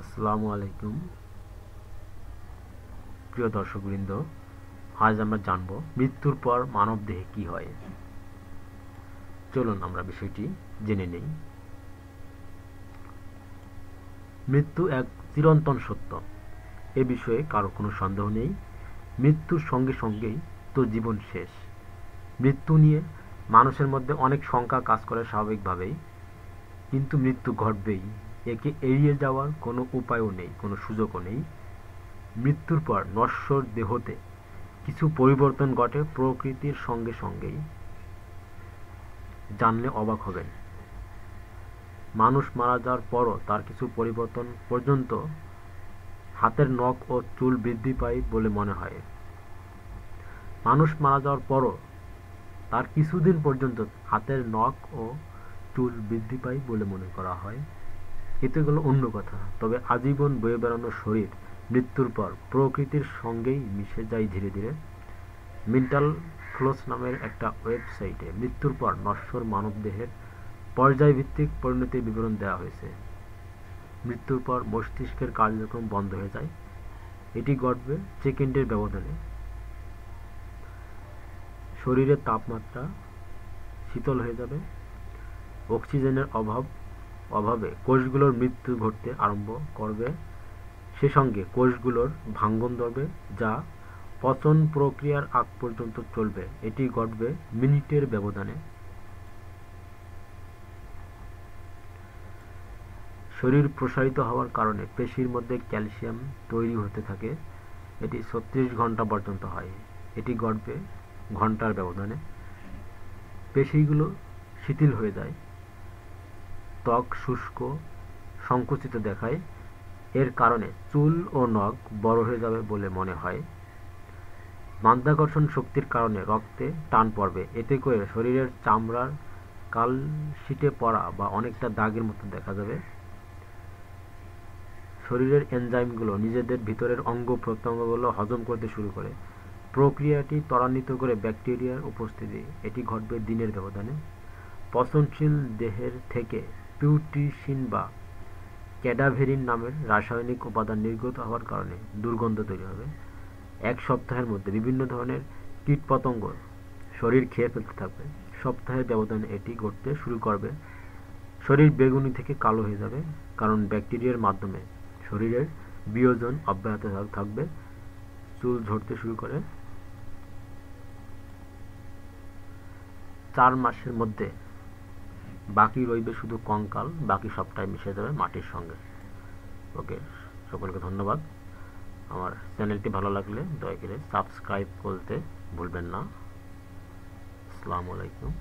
আসসালামু আলাইকুম। প্রিয় দর্শকবৃন্দ, আজ আমরা জানব মৃত্যুর পর মানব দেহে কি হয়। চলুন আমরা বিষয়টি জেনে নেই। মৃত্যু এক চিরন্তন সত্য। এ বিষয়ে কারও কোনো সন্দেহ নেই। মৃত্যুর সঙ্গে সঙ্গেই তো জীবন শেষ। মৃত্যু নিয়ে মানুষের মধ্যে অনেক শঙ্কা কাজ করে স্বাভাবিকভাবেই। কিন্তু মৃত্যু ঘটবেই। একে এড়িয়ে যাওয়ার কোনো উপায়ও নেই, কোনো সুযোগও নেই। মৃত্যুর পর নশ্বর দেহতে কিছু পরিবর্তন ঘটে প্রকৃতির সঙ্গে সঙ্গেই। জানলে অবাক হবেন। মানুষ মারা যাওয়ার পরও তার কিছু পরিবর্তন পর্যন্ত হাতের নখ ও চুল বৃদ্ধি পায় বলে মনে হয়। মানুষ মারা যাওয়ার পরও তার কিছুদিন পর্যন্ত হাতের নখ ও চুল বৃদ্ধি পায় বলে মনে করা হয়। এতে গেলো অন্য কথা। তবে আজীবন বয়ে বেড়ানো শরীর মৃত্যুর পর প্রকৃতির সঙ্গেই মিশে যায় ধীরে ধীরে। মেন্টাল ফ্লোস নামের একটা ওয়েবসাইটে মৃত্যুর পর নশ্বর মানবদেহের পর্যায়ভিত্তিক পরিণতির বিবরণ দেওয়া হয়েছে। মৃত্যুর পর মস্তিষ্কের কার্যক্রম বন্ধ হয়ে যায়। এটি ঘটবে সেকেন্ডের ব্যবধানে। শরীরের তাপমাত্রা শীতল হয়ে যাবে। অক্সিজেনের অভাব অভাবে কোষগুলোর মৃত্যু ঘটতে আরম্ভ করবে। সে সঙ্গে কোষগুলোর ভাঙ্গন ধরবে, যা পচন প্রক্রিয়ার আগ পর্যন্ত চলবে। এটি ঘটবে মিনিটের ব্যবধানে। শরীর প্রসারিত হওয়ার কারণে পেশির মধ্যে ক্যালসিয়াম তৈরি হতে থাকে। এটি ছত্রিশ ঘণ্টা পর্যন্ত হয়। এটি ঘটবে ঘণ্টার ব্যবধানে। পেশিগুলো শিথিল হয়ে যায়। ত্বক শুষ্ক, সংকুচিত দেখায়। এর কারণে চুল ও নখ বড় হয়ে যাবে বলে মনে হয়। মাধ্যাকর্ষণ শক্তির কারণে রক্তে টান পড়বে। এতে করে শরীরের চামড়ার কালশিটে পড়া বা অনেকটা দাগের মতো দেখা যাবে। শরীরের এনজাইমগুলো নিজেদের ভিতরের অঙ্গ প্রত্যঙ্গগুলো হজম করতে শুরু করে। প্রক্রিয়াটি ত্বরান্বিত করে ব্যাকটেরিয়ার উপস্থিতি। এটি ঘটবে দিনের ব্যবধানে। পচনশীল দেহের থেকে পিউট্রিশিন বা ক্যাডাভেরিন নামের রাসায়নিক উপাদান নির্গত হওয়ার কারণে দুর্গন্ধ তৈরি হবে। এক সপ্তাহের মধ্যে বিভিন্ন ধরনের কীটপতঙ্গ শরীর খেয়ে ফেলতে থাকবে। সপ্তাহের ব্যবধানে এটি ঘটতে শুরু করবে। শরীর বেগুনি থেকে কালো হয়ে যাবে, কারণ ব্যাকটেরিয়ার মাধ্যমে শরীরের বিয়োজন অব্যাহত থাকবে। চুল ঝরতে শুরু করে। চার মাসের মধ্যে বাকি রইবে শুধু কঙ্কাল, বাকি সবটাই মিশে যাবে মাটির সঙ্গে। ওকে, সকলকে ধন্যবাদ। আমার চ্যানেলটি ভালো লাগলে দয়া করে সাবস্ক্রাইব করতে ভুলবেন না। আসসালামু আলাইকুম।